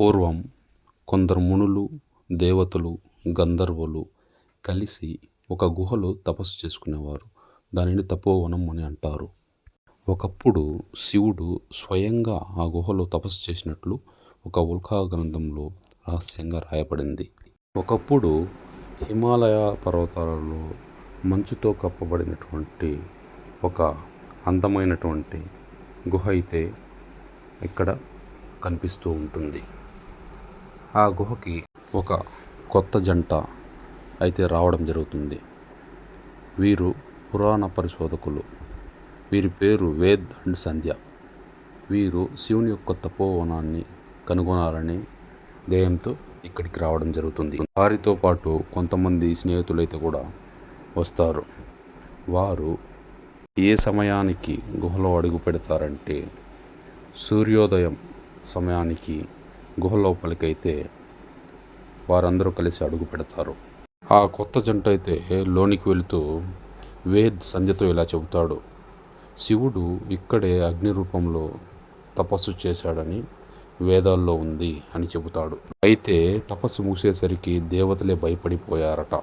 పూర్వం కొందరు మునులు దేవతలు గంధర్వులు కలిసి ఒక గుహలో తపస్సు చేసుకునేవారు. దానిని తపోవనం అని అంటారు. ఒకప్పుడు శివుడు స్వయంగా ఆ గుహలో తపస్సు చేసినట్లు ఒక ఉల్కా గ్రంథంలో రహస్యంగా రాయబడింది. ఒకప్పుడు హిమాలయ పర్వతాలలో మంచుతో కప్పబడినటువంటి ఒక అందమైనటువంటి గుహ అయితే ఇక్కడ కనిపిస్తూ ఉంటుంది. ఆ గుహకి ఒక కొత్త జంట అయితే రావడం జరుగుతుంది. వీరు పురాణ పరిశోధకులు. వీరి పేరు వేద్ అండ్ సంధ్య. వీరు శివుని యొక్క తపోవనాన్ని కనుగొనాలని ధ్యేయంతో ఇక్కడికి రావడం జరుగుతుంది. వారితో పాటు కొంతమంది స్నేహితులైతే కూడా వస్తారు. వారు ఏ సమయానికి గుహలో అడుగు పెడతారంటే సూర్యోదయం సమయానికి గుహ లోపలికైతే వారందరూ కలిసి అడుగు పెడతారు. ఆ కొత్త జంట అయితే లోనికి వెళుతూ వేద్ సంధ్యతో ఇలా చెబుతాడు శివుడు ఇక్కడే అగ్ని రూపంలో తపస్సు చేశాడని వేదాల్లో ఉంది అని చెబుతాడు. అయితే తపస్సు ముగిసేసరికి దేవతలే భయపడిపోయారట.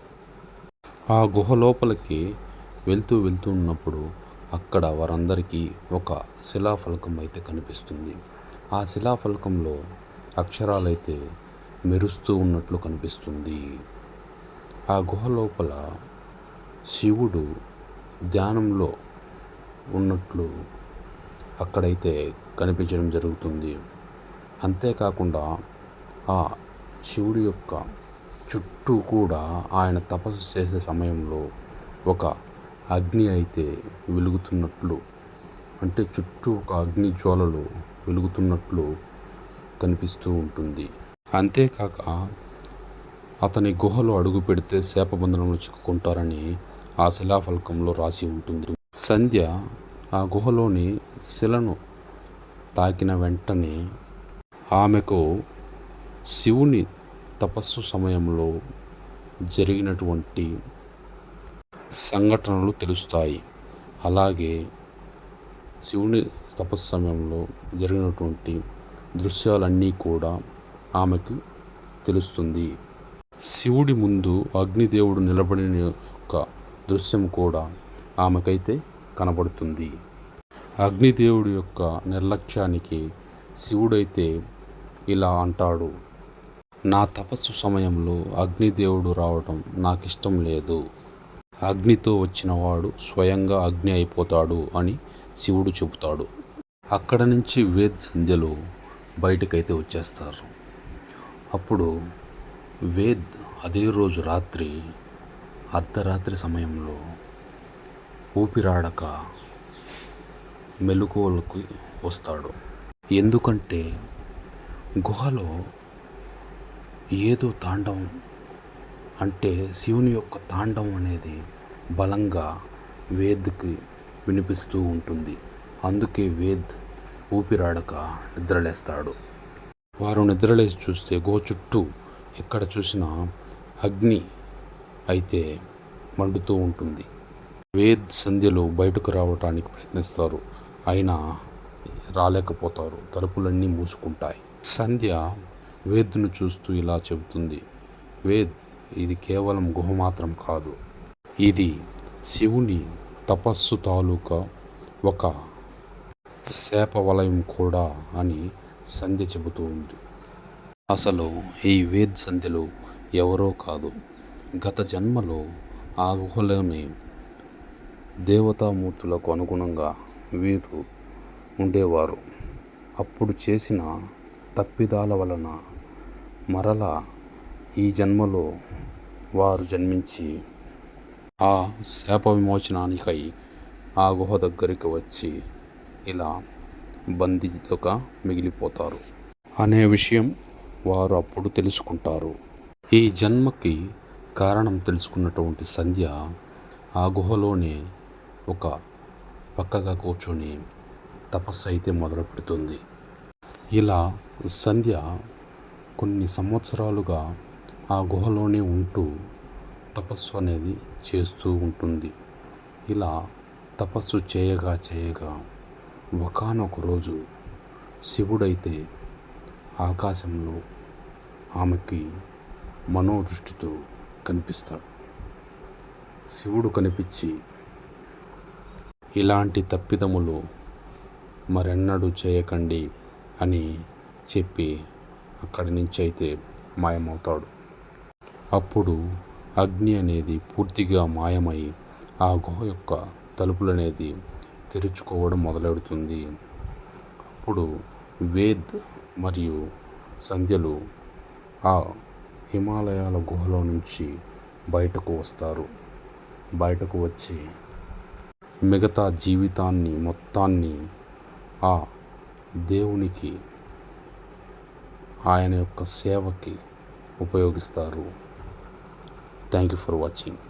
ఆ గుహ లోపలికి వెళ్తూ వెళ్తూ ఉన్నప్పుడు అక్కడ వారందరికీ ఒక శిలాఫలకం అయితే కనిపిస్తుంది. ఆ శిలాఫలకంలో అక్షరాలైతే మెరుస్తూ ఉన్నట్లు కనిపిస్తుంది. ఆ గుహ లోపల శివుడు ధ్యానంలో ఉన్నట్లు అక్కడైతే కనిపించడం జరుగుతుంది. అంతేకాకుండా ఆ శివుడి యొక్క చుట్టూ కూడా ఆయన తపస్సు చేసే సమయంలో ఒక అగ్ని అయితే వెలుగుతున్నట్లు అంటే చుట్టూ ఒక అగ్ని జ్వాలలు వెలుగుతున్నట్లు కనిపిస్తూ ఉంటుంది. అంతేకాక అతని గుహలో అడుగు పెడితే శాపబంధనంలో చిక్కుకుంటారని ఆ శిలాఫలకంలో రాసి ఉంటుంది. సంధ్య ఆ గుహలోని శిలను తాకిన వెంటనే ఆమెకు శివుని తపస్సు సమయంలో జరిగినటువంటి సంఘటనలు తెలుస్తాయి. అలాగే శివుని తపస్సు సమయంలో జరిగినటువంటి దృశ్యాలన్నీ కూడా ఆమెకు తెలుస్తుంది. శివుడి ముందు అగ్నిదేవుడు నిలబడిన యొక్క దృశ్యం కూడా ఆమెకైతే కనబడుతుంది. అగ్నిదేవుడి యొక్క నిర్లక్ష్యానికి శివుడైతే ఇలా అంటాడు నా తపస్సు సమయంలో అగ్నిదేవుడు రావడం నాకు ఇష్టం లేదు. అగ్నితో వచ్చినవాడు స్వయంగా అగ్ని అయిపోతాడు అని శివుడు చెబుతాడు. అక్కడ నుంచి వేద్ సంధ్యలో బయటకైతే వచ్చేస్తారు. అప్పుడు వేద్ అదే రోజు రాత్రి అర్ధరాత్రి సమయంలో ఊపిరాడక మెలకువలకు వస్తాడు. ఎందుకంటే గుహలో ఏదో తాండవం అంటే శివుని యొక్క తాండవం అనేది బలంగా వేద్కి వినిపిస్తూ ఉంటుంది. అందుకే వేద్ ఊపిరాడక నిద్రలేస్తాడు. వారు నిద్రలేసి చూస్తే గో చుట్టూ ఎక్కడ చూసినా అగ్ని అయితే మండుతూ ఉంటుంది. వేద్ సంధ్యలు బయటకు రావటానికి ప్రయత్నిస్తారు. అయినా రాలేకపోతారు. తలుపులన్నీ మూసుకుంటాయి. సంధ్య వేద్ను చూస్తూ ఇలా చెబుతుంది. వేద్ ఇది కేవలం గుహ మాత్రం కాదు. ఇది శివుని తపస్సు తాలూకా ఒక శాప వలయం కూడా అని సంధ్య చెబుతూ ఉంది. అసలు ఈ వేద్ సంధ్యలు ఎవరో కాదు. గత జన్మలో ఆ గుహలోని దేవతామూర్తులకు అనుగుణంగా వీరు ఉండేవారు. అప్పుడు చేసిన తప్పిదాల వలన మరల ఈ జన్మలో వారు జన్మించి ఆ శాప విమోచనానికై ఆ గుహ దగ్గరికి వచ్చి ఇలా బందీలుగా మిగిలిపోతారు. అనే విషయం వారు అప్పుడు తెలుసుకుంటారు. ఈ జన్మకి కారణం తెలుసుకున్నటువంటి సంధ్య ఆ గుహలోనే ఒక పక్కగా కూర్చొని తపస్సు అయితే మొదలు పెడుతుంది ఇలా సంధ్య కొన్ని సంవత్సరాలుగా ఆ గుహలోనే ఉంటూ తపస్సు అనేది చేస్తూ ఉంటుంది. ఇలా తపస్సు చేయగా చేయగా ఒకానొక రోజు శివుడైతే ఆకాశంలో ఆమెకి మనోదృష్టితో కనిపిస్తాడు. శివుడు కనిపించి ఇలాంటి తప్పిదములు మరెన్నడూ చేయకండి అని చెప్పి అక్కడి నుంచి అయితే మాయమవుతాడు. అప్పుడు అగ్ని అనేది పూర్తిగా మాయమై ఆ గుహ యొక్క తలుపులు అనేది తెరుచుకోవడం మొదలెడుతుంది. అప్పుడు వేద్ మరియు సంధ్యలు ఆ హిమాలయాల గుహలో నుంచి బయటకు వస్తారు. బయటకు వచ్చి మిగతా జీవితాన్ని మొత్తాన్ని ఆ దేవునికి ఆయన యొక్క సేవకి ఉపయోగిస్తారు. Thank you for watching